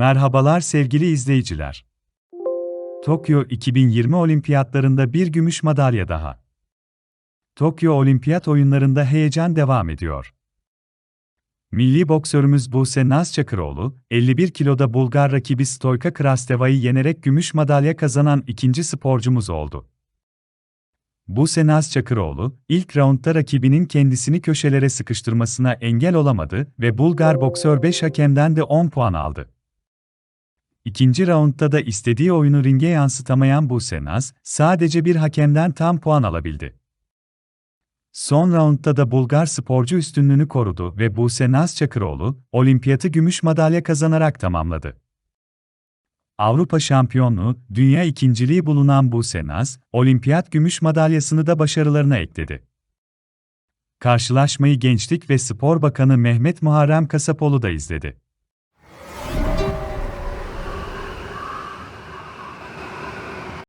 Merhabalar sevgili izleyiciler. Tokyo 2020 Olimpiyatlarında bir gümüş madalya daha. Tokyo Olimpiyat oyunlarında heyecan devam ediyor. Milli boksörümüz Buse Naz Çakıroğlu, 51 kiloda Bulgar rakibi Stoyka Krasteva'yı yenerek gümüş madalya kazanan ikinci sporcumuz oldu. Buse Naz Çakıroğlu, ilk raundda rakibinin kendisini köşelere sıkıştırmasına engel olamadı ve Bulgar boksör 5 hakemden de 10 puan aldı. İkinci raundda da istediği oyunu ringe yansıtamayan Buse Naz, sadece bir hakemden tam puan alabildi. Son raundda da Bulgar sporcu üstünlüğünü korudu ve Buse Naz Çakıroğlu, olimpiyatı gümüş madalya kazanarak tamamladı. Avrupa şampiyonluğu, dünya ikinciliği bulunan Buse Naz, olimpiyat gümüş madalyasını da başarılarına ekledi. Karşılaşmayı Gençlik ve Spor Bakanı Mehmet Muharrem Kasapoğlu da izledi.